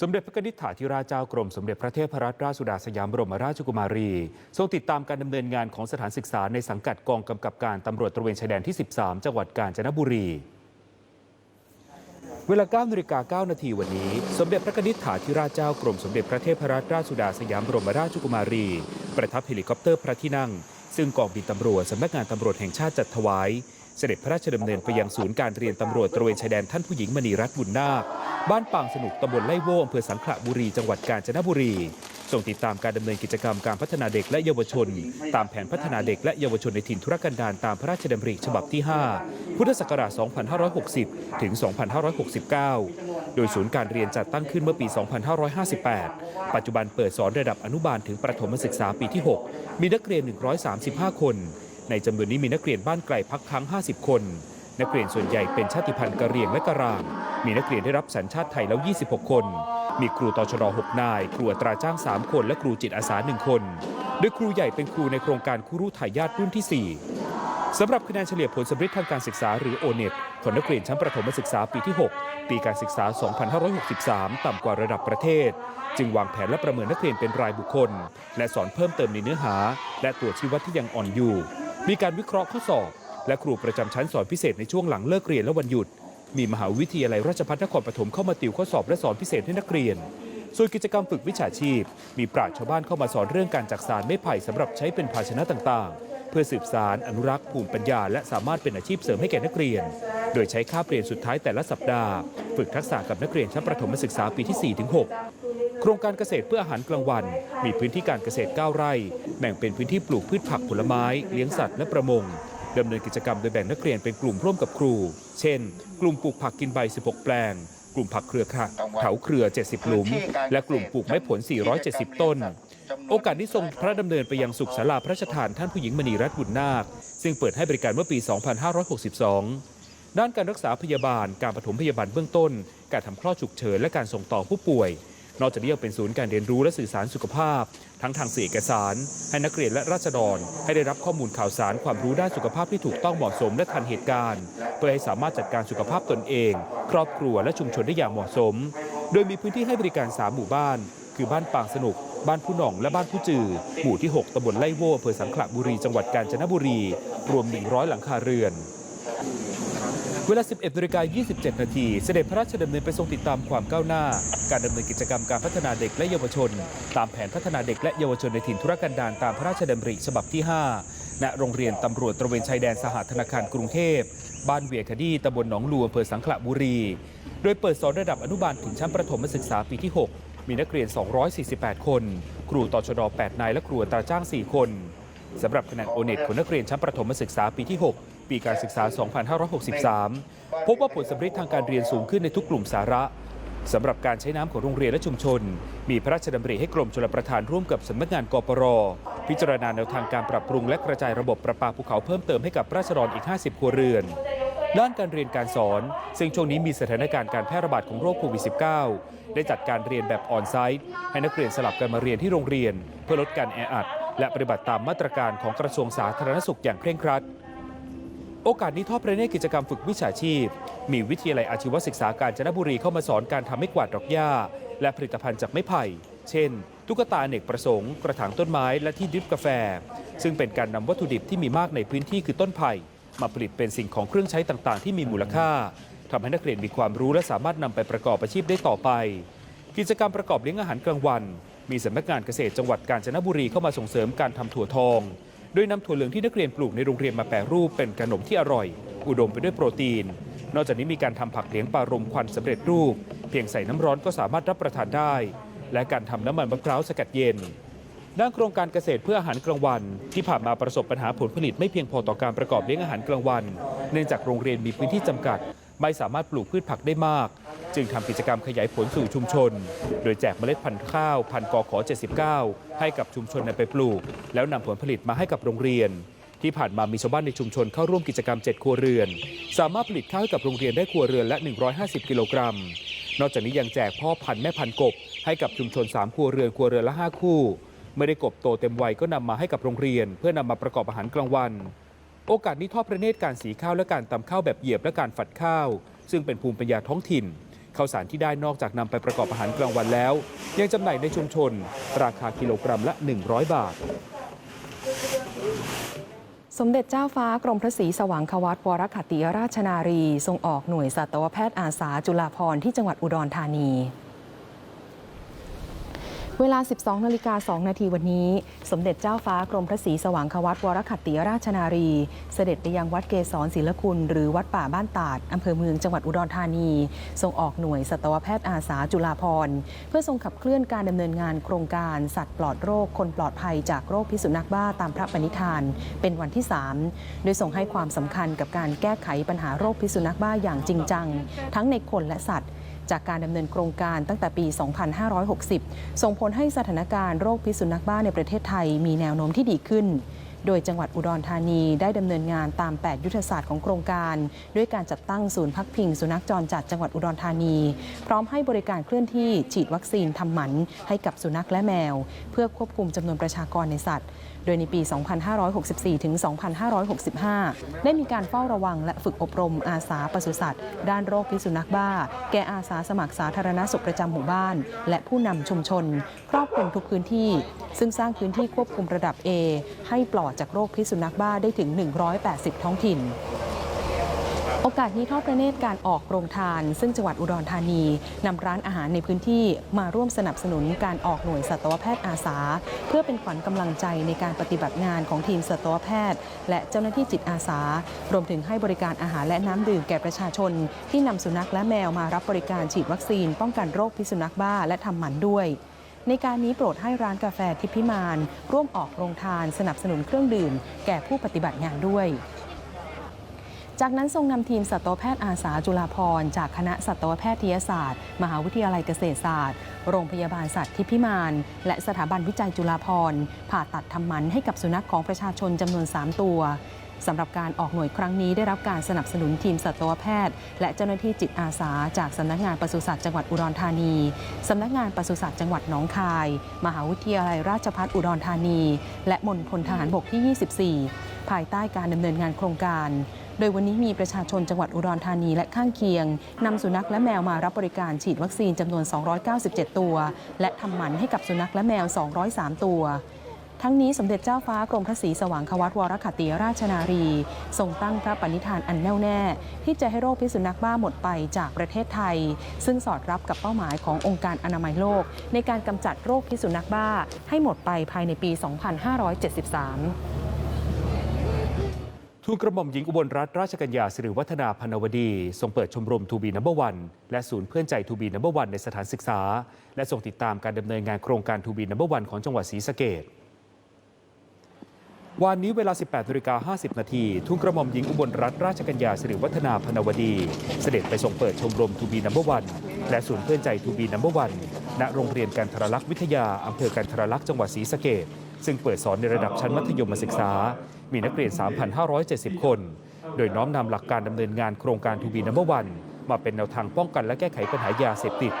สมเด็จพระนิธิถาธิราชเจ้ากรม สมเด็จพระเทพรัตนราชสุดาสยามบรมราชกุมารี ทรงติดตามการดำเนินงานของสถานศึกษาในสังกัดกองกำกับการตำรวจตระเวนชายแดนที่ 13 จังหวัดกาญจนบุรี เวลา9นาฬิกา9นาทีวันนี้ สมเด็จพระนิธิถาธิราชเจ้ากรม สมเด็จพระเทพรัตนราชสุดาสยามบรมราชกุมารี ประทับเฮลิคอปเตอร์พระที่นั่ง ซึ่งกองบินตำรวจสำนักงานตำรวจแห่งชาติจัดถวาย เสด็จพระราชดำเนินไปยังศูนย์การเรียนตำรวจตระเวนชายแดนท่านผู้หญิงมณีรัตน์บุญนาคบ้านปางสนุกตำบลไล่โว่อำเภอสังขละบุรีจังหวัดกาญจนบุรี ส่งติดตามการดำเนินกิจกรรมการพัฒนาเด็กและเยาวชน ตามแผนพัฒนาเด็กและเยาวชนในถิ่นธุรกันดารตามพระราชดำริฉบับที่ 5 พุทธศักราช 2560 ถึง 2569 โดยศูนย์การเรียนจัดตั้งขึ้นเมื่อปี 2558 ปัจจุบันเปิดสอนระดับอนุบาลถึงประถมศึกษาปีที่ 6 มีนักเรียน 135 คน ในจำนวนนี้มีนักเรียนบ้านไกลพักค้าง50 คน นักเรียนส่วนใหญ่เป็นชาติพันธุ์กะเหรี่ยงและกะราง มีนักเรียนได้รับสัญชาติไทยแล้ว 26 คน มีครูตชร6นาย ครูอัตราจ้าง 3 คน และครูจิตอาสา 1 คน โดยครูใหญ่เป็นครูในโครงการครูรู้ถ่ายญาติรุ่นที่ 4 สำหรับคะแนนเฉลี่ยผลสำร็จทางการศึกษาหรือโอเน็ตของนักเรียนชั้นประถมศึกษาปีที่ 6 ปีการศึกษา 2563 ต่ำกว่าระดับประเทศ จึงวางแผนและประเมินนักเรียนเป็นรายบุคคล และสอนเพิ่มเติมในเนื้อหา และตัวชี้วัดที่ยังอ่อนอยู่ มีการวิเคราะห์ข้อสอบและครูประจำชั้นสอนพิเศษในช่วงหลังเลิกเรียนและวันหยุด มีมหาวิทยาลัยราชภัฏนครปฐมเข้ามาติวข้อสอบและสอนพิเศษให้นักเรียน ส่วนกิจกรรมฝึกวิชาชีพ มีปราชญ์ชาวบ้านเข้ามาสอนเรื่องการจักสารไม้ไผ่สำหรับใช้เป็นภาชนะต่างๆ เพื่อสืบสารอนุรักษ์ภูมิปัญญา และสามารถเป็นอาชีพเสริมให้แก่นักเรียน โดยใช้ค่าเปลี่ยนสุดท้ายแต่ละสัปดาห์ ฝึกทักษะกับนักเรียนชั้นประถมศึกษาปีที่ 4-6 โครงการเกษตรเพื่ออาหารกลางวัน มีพื้นที่การเกษตร 9 ไร่ แบ่งเป็นพื้นที่ปลูกพืชผักผลไม้ เลี้ยงสัตว์และประมง ดำเนินกิจกรรมโดยแบ่งนักเรียนเป็นกลุ่มร่วมกับครู เช่น กลุ่มปลูกผักกินใบ 16 แปลง กลุ่มผักเครือข่ายเถาเครือ 70 หลุม และกลุ่มปลูกไม้ผล 470 ต้น โอกาสนี้ทรงพระดำเนินไปยังสุขศาลาพระราชทานท่านผู้หญิงมณีรัตน์บุญนาค ซึ่งเปิดให้บริการเมื่อปี 2562 ด้านการรักษาพยาบาล การปฐมพยาบาลเบื้องต้น การทำคลอดฉุกเฉินและการส่งต่อผู้ป่วย นอกจากนี้ยังเป็นศูนย์การเรียนรู้และสื่อสารสุขภาพ ทั้งทางสื่อเอกสาร ให้นักเรียนและราษฎร ให้ได้รับข้อมูลข่าวสารความรู้ด้านสุขภาพที่ถูกต้องเหมาะสมและทันเหตุการณ์ เพื่อให้สามารถจัดการสุขภาพตนเอง ครอบครัวและชุมชนได้อย่างเหมาะสม โดยมีพื้นที่ให้บริการ 3 หมู่บ้าน คือบ้านปางสนุกบ้านผู้หน่องและบ้านผู้จือ หมู่ที่ 6ตำบลไล่โว่อำเภอสังขละบุรี จังหวัดกาญจนบุรี รวม 100 หลังคาเรือน เวลา 11นาฬิกา27 นาที เสด็จพระราชดำเนินไปทรงติดตามความก้าวหน้า การดำเนินกิจกรรมการพัฒนาเด็กและเยาวชน ตามแผนพัฒนาเด็กและเยาวชนในถิ่นธุรกันดารตามพระราชดำริฉบับที่ 5 ณ โรงเรียนตำรวจตระเวนชายแดนสหธนาคารกรุงเทพ บ้านเวียคดีตำบลหนองลูอำเภอสังขละบุรี โดยเปิดสอนระดับอนุบาลถึงชั้นประถมศึกษาปีที่ 6 มีนักเรียน 248 คน ครูต่อชด 8 นายและครูตราจ้าง 4 คนสำหรับคะแนนโอเน็ตของนักเรียนชั้นประถมศึกษาปีที่ 6 ปีการศึกษา 2563 พบว่าผลสำเร็จทางการเรียนสูงขึ้นในทุกกลุ่มสาระสำหรับการใช้น้ำของโรงเรียนและชุมชน มีพระราชดำริให้กรมชลประทานร่วมกับสำนักงานกปร พิจารณาแนวทางการปรับปรุงและกระจายระบบประปาภูเขาเพิ่มเติมให้กับราษฎรอีก 50 ครัวเรือน ด้านการเรียนการสอน ซึ่งช่วงนี้มีสถานการณ์การแพร่ระบาดของโรคโควิด -19 ได้จัดการเรียนแบบออนไซต์ ให้นักเรียนสลับกันมาเรียนที่โรงเรียน เพื่อลดการแออัด และปฏิบัติตามมาตรการของกระทรวงสาธารณสุขอย่างเคร่งครัด โอกาสนี้ทอดพระเนตรกิจกรรมฝึกวิชาชีพ มีวิทยาลัยอาชีวศึกษาการจนบุรีเข้ามาสอนการทำไม้กวาดดอกหญ้า และผลิตภัณฑ์จากไม้ไผ่ เช่น ตุ๊กตาเนกประสงค์ กระถางต้นไม้และที่ดริปกาแฟ ซึ่งเป็นการนำวัตถุดิบที่มีมากในพื้นที่คือต้นไผ่ มาผลิตเป็นสิ่งของเครื่องใช้ต่างๆ ที่มีมูลค่าทำให้นักเรียนมีความรู้และสามารถนำไปประกอบอาชีพได้ต่อไป กิจกรรมประกอบเลี้ยงอาหารกลางวัน มีสำนักงานเกษตรจังหวัดกาญจนบุรีเข้ามาส่งเสริมการทำถั่วทอง โดยนำถั่วเหลืองที่นักเรียนปลูกในโรงเรียนมาแปรรูปเป็นขนมที่อร่อย อุดมไปด้วยโปรตีน นอกจากนี้มีการทำผักเลี้ยงปลารมควันสำเร็จรูป เพียงใส่น้ำร้อนก็สามารถรับประทานได้ และการทำน้ำมันมะพร้าวสกัดเย็นด้านโครงการเกษตรเพื่ออาหารกลางวัน ที่ผ่านมาประสบปัญหาผลผลิตไม่เพียงพอต่อการประกอบเลี้ยงอาหารกลางวัน เนื่องจากโรงเรียนมีพื้นที่จำกัด ไม่สามารถปลูกพืชผักได้มาก จึงทำกิจกรรมขยายผลสู่ชุมชน โดยแจกเมล็ดพันธุ์ข้าวพันธุ์กขอ 79 ให้กับชุมชนนำไปปลูก แล้วนำผลผลิตมาให้กับโรงเรียน ที่ผ่านมามีชาวบ้านในชุมชนเข้าร่วมกิจกรรม 7 ครัวเรือน สามารถผลิตข้าวให้กับโรงเรียนได้ครัวเรือนละ 150 กิโลกรัม นอกจากนี้ยังแจกพ่อพันธุ์แม่พันธุ์กบ ให้กับชุมชน 3 ครัวเรือนครัวเรือนละ 5 คู่เมื่อได้กบโตเต็มวัยก็นำมาให้กับโรงเรียน เพื่อนำมาประกอบอาหารกลางวัน โอกาสนี้ทอดพระเนตรการสีข้าวและการตำข้าวแบบเหยียบและการฝัดข้าว ซึ่งเป็นภูมิปัญญาท้องถิ่น ข้าวสารที่ได้นอกจากนำไปประกอบอาหารกลางวันแล้ว ยังจำหน่ายในชุมชน ราคากิโลกรัมละ 100 บาท สมเด็จเจ้าฟ้ากรมพระศรีสว่างควัตวรคติราชนารี ทรงออกหน่วยสัตวแพทย์อาสาจุฬาภรณ์ที่จังหวัดอุดรธานี เวลา 12 นาฬิกา 2 นาทีวันนี้ สมเด็จเจ้าฟ้ากรมพระศรีสว่างควัตวรคัตติราชนารี เสด็จไปยังวัดเกศรศิลคุณ หรือวัดป่าบ้านตาด อำเภอเมืองจังหวัดอุดรธานี ทรงออกหน่วยสัตวแพทย์อาสาจุฬาภรณ์ เพื่อทรงขับเคลื่อนการดำเนินงานโครงการสัตว์ปลอดโรค คนปลอดภัยจากโรคพิษสุนัขบ้าตามพระปณิธาน เป็นวันที่ 3 โดยทรงให้ความสำคัญกับการแก้ไขปัญหาโรคพิษสุนัขบ้าอย่างจริงจัง ทั้งในคนและสัตว์ จากการดำเนินโครงการตั้งแต่ปี 2560 ส่งผลให้สถานการณ์โรคพิษสุนัขบ้าในประเทศไทยมีแนวโน้มที่ดีขึ้น โดยจังหวัดอุดรธานีได้ดำเนินงานตาม 8 ยุทธศาสตร์ของโครงการ ด้วยการจัดตั้งศูนย์พักพิงสุนัขจรจัดจังหวัดอุดรธานี พร้อมให้บริการเคลื่อนที่ฉีดวัคซีนทำหมันให้กับสุนัขและแมว เพื่อควบคุมจำนวนประชากรในสัตว์ โดยในปี 2564 ถึง 2565 ได้มีการเฝ้าระวังและฝึกอบรมอาสาปศุสัตว์ ด้านโรคพิษสุนัขบ้า แก่อาสาสมัครสาธารณสุขประจำหมู่บ้าน และผู้นำชุมชน ครอบคลุมทุกพื้นที่ซึ่งสร้างพื้นที่ควบคุมระดับ A ให้ปลอดจากโรคพิษสุนัขบ้าได้ถึง 180 ท้องถิ่นโอกาสนี้ทอดพระเนตรการออกโรงทาน ซึ่งจังหวัดอุดรธานีนำร้านอาหารในพื้นที่มาร่วมสนับสนุนการออกหน่วยสัตวแพทย์อาสา เพื่อเป็นขวัญกำลังใจในการปฏิบัติงานของทีมสัตวแพทย์ และเจ้าหน้าที่จิตอาสา รวมถึงให้บริการอาหารและน้ำดื่มแก่ประชาชน ที่นำสุนัขและแมวมารับบริการฉีดวัคซีน ป้องกันโรคพิษสุนัขบ้าและทำหมันด้วย ในการนี้โปรดให้ร้านกาแฟทิพิมาน ร่วมออกโรงทานสนับสนุนเครื่องดื่ม แก่ผู้ปฏิบัติงานด้วยจากนั้นทรงนำทีมสัตวแพทย์อาสาจุฬาภร์จากคณะสัตวแพทยศาสตร์ มหาวิทยาลัยเกษตรศาสตร์ โรงพยาบาลสัตว์ทิพิมาน และสถาบันวิจัยจุฬาภร์ผ่าตัดทำหมันให้กับสุนัขของประชาชนจำนวน 3 ตัว สำหรับการออกหน่วยครั้งนี้ได้รับการสนับสนุนทีมสัตวแพทย์ และเจ้าหน้าที่จิตอาสา จากสำนักงานปศุสัตว์จังหวัดอุดรธานีสำนักงานปศุสัตว์จังหวัดหนองคาย มหาวิทยาลัยราชภัฏอุดรธานี และมณฑลทหารบกที่ 24 ภายใต้การดำเนินงานโครงการ โดยวันนี้มีประชาชนจังหวัดอุดรธานีและข้างเคียงนำสุนัขและแมวมารับบริการฉีดวัคซีนจำนวน 297 ตัว และทำหมันให้กับสุนัขและแมว 203 ตัว ทั้งนี้สมเด็จเจ้าฟ้ากรมพระศรีสว่างควัตวรคติราชนารี ทรงตั้งพระปณิธานอันแน่วแน่ ที่จะให้โรคพิษสุนัขบ้าหมดไปจากประเทศไทย ซึ่งสอดรับกับเป้าหมายขององค์การอนามัยโลก ในการกำจัดโรคพิษสุนัขบ้าให้หมดไปภายในปี 2573ทูลกระหม่อมหญิงอุบลรัตนราชกัญญาสิริวัฒนาพนวดี ทรงเปิดชมรมทูบีนัมเบอร์วันและศูนย์เพื่อนใจทูบีนัมเบอร์วันในสถานศึกษา และทรงติดตามการดำเนินงานโครงการทูบีนัมเบอร์วันของจังหวัดศรีสะเกษ วันนี้เวลา 18นาฬิกา50 นาทีทูลกระหม่อมหญิงอุบลรัตนราชกัญญาสิริวัฒนาพนวดี เสด็จไปทรงเปิดชมรมทูบีนัมเบอร์วันและศูนย์เพื่อนใจทูบีนัมเบอร์วันณโรงเรียนการทรลักษณ์วิทยา อำเภอกันทรลักษณ์จังหวัดศรีสะเกษซึ่งเปิดสอนในระดับชั้นมัธยมศึกษา มีนักเรียน 3,570 คน โดยน้อมนำหลักการดำเนินงานโครงการทูบีนัมเบอร์วันมาเป็นแนวทางป้องกันและแก้ไขปัญหายาเสพติด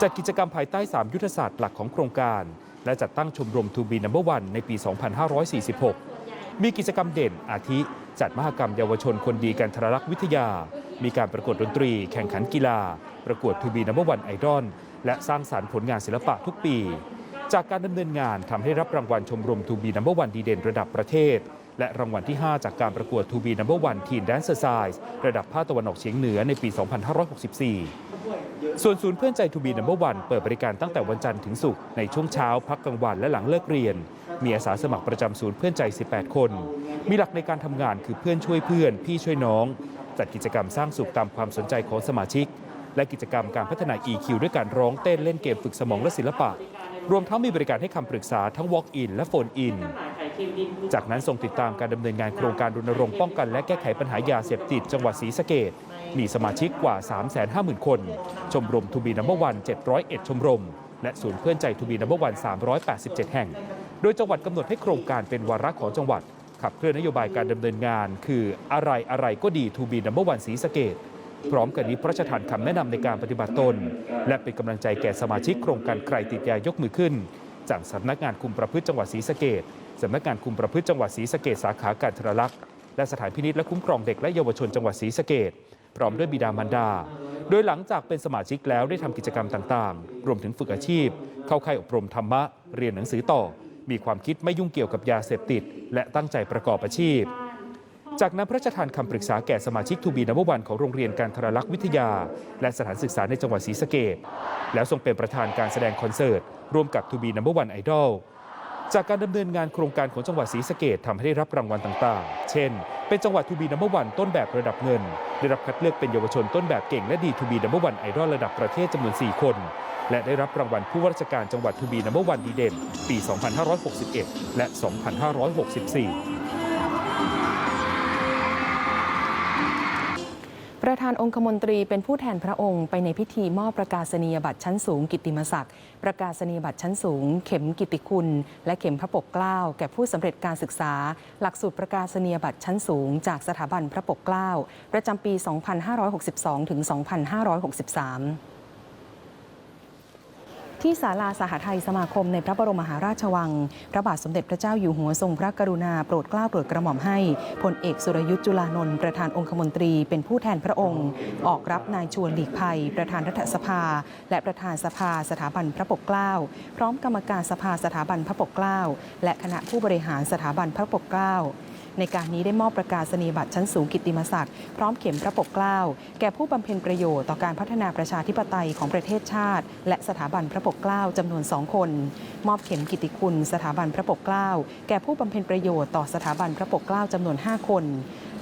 จัดกิจกรรมภายใต้ 3 ยุทธศาสตร์หลักของโครงการ และจัดตั้งชมรมทูบีนัมเบอร์วันในปี 2546 มีกิจกรรมเด่นอาทิ จัดมหกรรมเยาวชนคนดีการทรลักษ์วิทยา มีการประกวดดนตรี แข่งขันกีฬา ประกวดทูบีนัมเบอร์วันไอดอลและสร้างสารรค์ผลงานศิลปะทุกปี จากการดำเนินงานทำให้รับรางวัลชมรมทูบีนัมเบอร์วันดีเด่นระดับประเทศ และรางวัลที่ 5 จากการประกวดทูบีนัมเบอร์วันทีนแดนเซอร์ไซส์ระดับภาคตะวันออกเฉียงเหนือในปี 2564 ส่วนศูนย์เพื่อนใจทูบีนัมเบอร์วันเปิดบริการตั้งแต่วันจันทร์ถึงศุกร์ในช่วงเช้าพักกลางวันและหลังเลิกเรียน มีอาสาสมัครประจำศูนย์เพื่อนใจ 18 คน มีหลักในการทำงานคือเพื่อนช่วยเพื่อน พี่ช่วยน้อง จัดกิจกรรมสร้างสุขตามความสนใจของสมาชิก และกิจกรรมการพัฒนา EQ ด้วยการร้องเต้นเล่นเกมฝึกสมองและศิลปะ รวมทั้งมีบริการให้คำปรึกษาทั้ง Walk-in และ Phone-in จากนั้นทรงติดตามการดำเนินงานโครงการรณรงค์ป้องกันและแก้ไขปัญหายาเสพติดจังหวัดศรีสะเกดมีสมาชิกกว่า 350,000 คน ชมรมทูบีนัมเบอร์วัน 701 ชมรม และศูนย์เพื่อนใจทูบีนัมเบอร์วัน 387 แห่ง โดยจังหวัดกำหนดให้โครงการเป็นวาระของจังหวัด ขับเคลื่อนนโยบายการดำเนินงาน คืออะไรอะไรก็ดีทูบีนัมเบอร์วันศรีสะเกดพร้อมกันนี้พระราชทานคำแนะนำในการปฏิบัติตน และเป็นกำลังใจแก่สมาชิกโครงการใครติดยายกมือขึ้น จากสำนักงานคุมประพฤติจังหวัดศรีสะเกดสำนักงานคุมประพฤติจังหวัดศรีสะเกดสาขาการทรลักษณ์และสถานพินิจและคุ้มครองเด็กและเยาวชนจังหวัดศรีสะเกดพร้อมด้วยบิดามารดา โดยหลังจากเป็นสมาชิกแล้วได้ทำกิจกรรมต่างๆ รวมถึงฝึกอาชีพ เข้าค่ายอบรมธรรมะ เรียนหนังสือต่อ มีความคิดไม่ยุ่งเกี่ยวกับยาเสพติด และตั้งใจประกอบอาชีพ จากนั้นพระราชทานคำปรึกษาแก่สมาชิกทูบีนัมวันของโรงเรียนการทรลักษณ์วิทยา และสถานศึกษาในจังหวัดศรีสะเกดแล้วทรงเป็นประธานการแสดงคอนเสิร์ต ร่วมกับทูบีนัมวันไอดอลจากการดำเนินงานโครงการของจังหวัดศรีสะเกดทำให้ได้รับรางวัลต่าง ๆ เช่น เป็นจังหวัดทูบีนัมวันต้นแบบระดับเงิน ได้รับคัดเลือกเป็นเยาวชนต้นแบบเก่งและดีทูบีนัมวันไอดอลระดับประเทศจำนวน 4 คน และได้รับรางวัลผู้ว่าราชการจังหวัดทูบีนัมวันดีเด่น ปี 2561 และ 2564ประธานองคมนตรีเป็นผู้แทนพระองค์ไปในพิธีมอบประกาศนียบัตรชั้นสูงกิติมศักดิ์ประกาศนียบัตรชั้นสูง เข็มกิตติคุณ และเข็มพระปกเกล้าแก่ผู้สำเร็จการศึกษา หลักสูตรประกาศนียบัตรชั้นสูง จากสถาบันพระปกเกล้าประจำปี 2562 ถึง 2563 ที่ศาลาสหไทยสมาคมในพระบรมมหาราชวัง พระบาทสมเด็จพระเจ้าอยู่หัวทรงพระกรุณาโปรดเกล้าโปรดกระหม่อมให้พลเอกสุรยุทธ์จุลานนท์ประธานองคมนตรีเป็นผู้แทนพระองค์ ออกรับนายชวนหลีกภัย ประธานรัฐสภา และประธานสภาสถาบันพระปกเกล้า พร้อมกรรมการสภาสถาบันพระปกเกล้า และคณะผู้บริหารสถาบันพระปกเกล้า ในการนี้ได้มอบประกาศนียบัตรชั้นสูงกิตติมศักดิ์พร้อมเข็มพระปกเกล้าแก่ผู้บำเพ็ญประโยชน์ต่อการพัฒนาประชาธิปไตยของประเทศชาติ และสถาบันพระปกเกล้าจำนวนสองคน มอบเข็มกิตติคุณสถาบันพระปกเกล้าแก่ผู้บำเพ็ญประโยชน์ต่อสถาบันพระปกเกล้าจำนวน 5 คน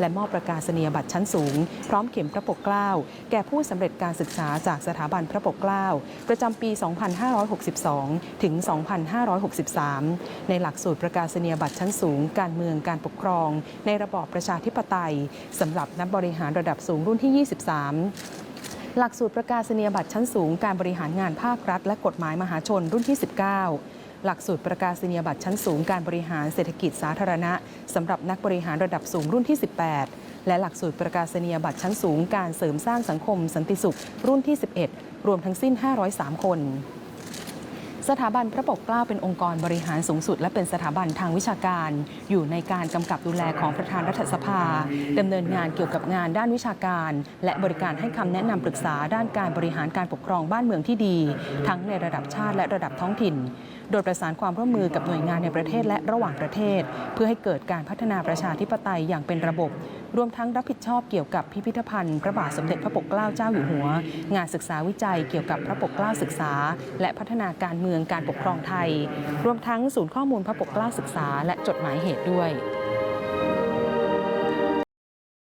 และมอบประกาศนียบัตรชั้นสูง พร้อมเข็มพระปกเกล้าแก่ผู้สำเร็จการศึกษาจากสถาบันพระปกเกล้าประจำปี 2562 ถึง 2563 ในหลักสูตรประกาศนียบัตรชั้นสูง การเมืองการปกครององในระบอบประชาธิปไตยสำหรับนักบริหารระดับสูงรุ่นที่ 23หลักสูตรประกาศนียบัตรชั้นสูงการบริหารงานภาครัฐ และกฎหมายมหาชนรุ่นที่ 19 หลักสูตรประกาศนียบัตรชั้นสูงการบริหารเศรษฐกิจสาธารณะสำหรับนักบริหารระดับสูงรุ่นที่ 18 และหลักสูตรประกาศนียบัตรชั้นสูงการเสริมสร้างสังคมสันติสุขรุ่นที่ 11 รวมทั้งสิ้น 503 คน สถาบันพระปกเกล้าเป็นองค์กรบริหารสูงสุด และเป็นสถาบันทางวิชาการ อยู่ในการกำกับดูแลของประธานรัฐสภาดำเนินงานเกี่ยวกับงานด้านวิชาการ และบริการให้คำแนะนำปรึกษาด้านการบริหารการปกครองบ้านเมืองที่ดี ทั้งในระดับชาติและระดับท้องถิ่นโดยประสานความร่วมมือกับหน่วยงานในประเทศและระหว่างประเทศ เพื่อให้เกิดการพัฒนาประชาธิปไตยอย่างเป็นระบบ รวมทั้งรับผิดชอบเกี่ยวกับพิพิธภัณฑ์พระบาทสมเด็จพระปกเกล้าเจ้าอยู่หัว งานศึกษาวิจัยเกี่ยวกับพระปกเกล้าศึกษา และพัฒนาการเมืองการปกครองไทย รวมทั้งศูนย์ข้อมูลพระปกเกล้าศึกษา และจดหมายเหตุด้วย